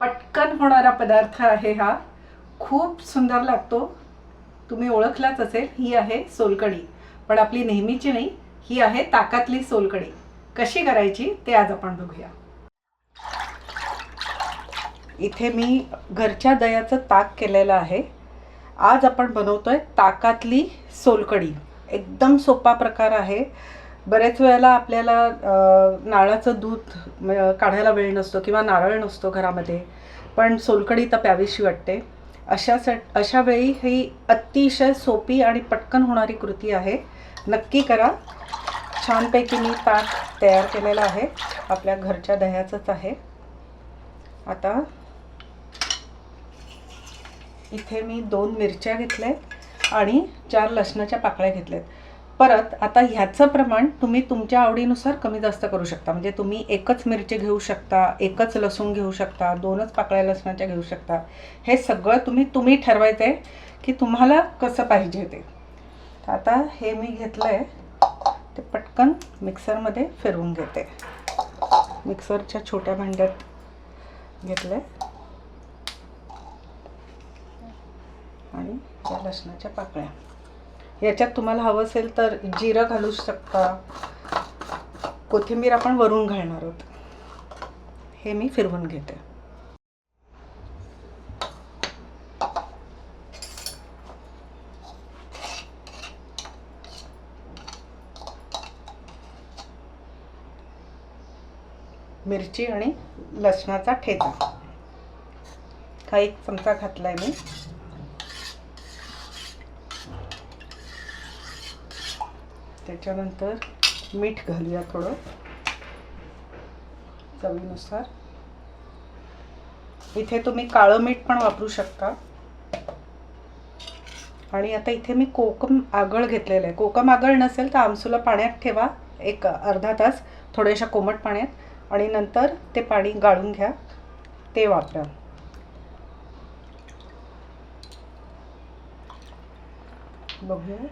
पटकन होणारा पदार्थ आहे हा. खूप सुंदर लागतो. तुम्ही ओळखलाच असेल ही आहे सोलकढी. पण आपली नेहमीची नाही ही आहे ताकातली सोलकढी. कशी करायची ते आज आपण बघूया. इथे मी घरच्या दह्याचं ताक केलेलं आहे. आज आपण बनवतोय ताकातली सोलकढी. एकदम सोपा प्रकार आहे. बरेच वेळेला आपल्याला अ, नारळाचं दूध काढायला वेळ नसतो किंवा नारळ नसतो घरामध्ये पण सोलकढी तर प्यावीशी वाटते. अशा सट अशा वेळी ही अतिशय सोपी आणि पटकन होणारी कृती आहे. नक्की करा. छानपैकी मी ताक तयार केलेला आहे. आपल्या घरच्या दह्याचंच आहे. आता इथे मी दोन मिरच्या घेतल्या आणि चार लसणाच्या पाकळ्या घेतल्यात. परत आता ह्याचं प्रमाण तुम्ही तुमच्या आवडीनुसार कमी जास्त करू शकता. म्हणजे तुम्ही एकच मिरची घेऊ शकता एकच लसूण घेऊ शकता दोनच पाकळ्या लसणाच्या घेऊ शकता. हे सगळं तुम्ही तुम्ही ठरवायचं आहे की तुम्हाला कसं पाहिजे ते. आता हे मी घेतलं आहे ते पटकन मिक्सरमध्ये फिरवून घेते. मिक्सरच्या छोट्या भांड्यात घेतलं आहे आणि त्या लसणाच्या पाकळ्या. याच्यात तुम्हाला हवं असेल तर जिरं घालू शकता. कोथिंबीर आपण वरून घालणार आहोत. हे मी फिरवून घेते. मिरची आणि लसणाचा ठेचा. हा एक चमचा घातलाय मी. त्याच्यानंतर मीठ घालूया थोडं चवीनुसार. इथे तुम्ही काळं मीठ पण वापरू शकता. आणि आता इथे मी कोकम आगळ घेतलेलं आहे. कोकम आगळ नसेल तर आमसूला पाण्यात ठेवा एक अर्धा तास थोड्याशा कोमट पाण्यात. आणि नंतर ते पाणी गाळून घ्या ते वापरा. बघूया.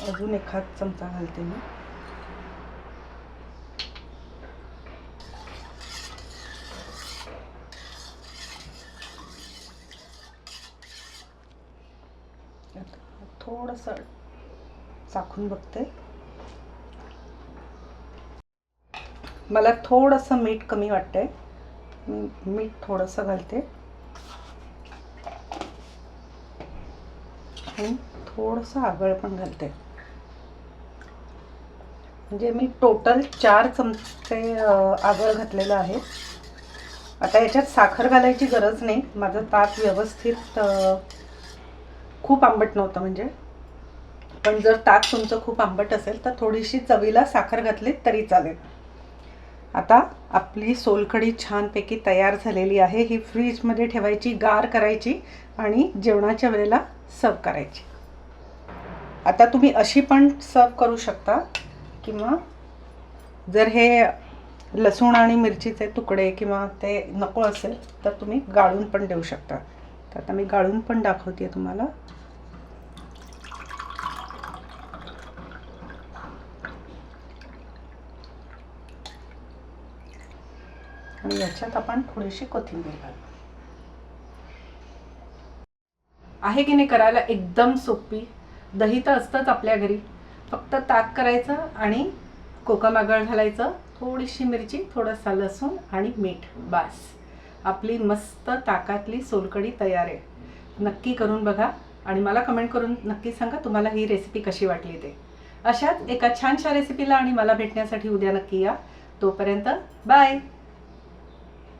अजून एखाद चमचा घालते मी. थोडस चाखून बघते. मला थोडंसं मीठ कमी वाटतंय. मी मीठ थोडंसं घालते. आणि थोडंसं आगळ पण घालते. म्हणजे मी टोटल चार चमचे आगळ घातलेलं आहे. आता याच्यात साखर घालायची गरज नाही. माझं ताक व्यवस्थित खूप आंबट नव्हतं म्हणजे. पण जर ताक तुमचं खूप आंबट असेल तर थोडीशी चवीला साखर घातली तरी चालेल. आता आपली सोलकढी छानपैकी तयार झालेली आहे. ही फ्रीजमध्ये ठेवायची गार करायची आणि जेवणाच्या वेळेला सर्व करायची. आता तुम्ही अशी पण सर्व करू शकता. किंवा जर हे लसूण आणि मिरचीचे तुकडे किंवा ते नको असेल तर तुम्ही गाळून पण देऊ शकता. तर आता मी गाळून पण दाखवते तुम्हाला. आणि याच्यात आपण थोडीशी कोथिंबीर घालू. आहे की नाही करायला एकदम सोपी. दही तर असतंच आपल्या घरी. फक्त ताक करायचं आणि कोकमागळ घालायचं थोडीशी मिरची थोडंसा लसूण आणि मीठ बास. आपली मस्त ताकातली सोलकढी तयार आहे. नक्की करून बघा आणि मला कमेंट करून नक्की सांगा तुम्हाला ही रेसिपी कशी वाटली ते. अशाच एका छानशा रेसिपीला आणि मला भेटण्यासाठी उद्या नक्की या. तोपर्यंत बाय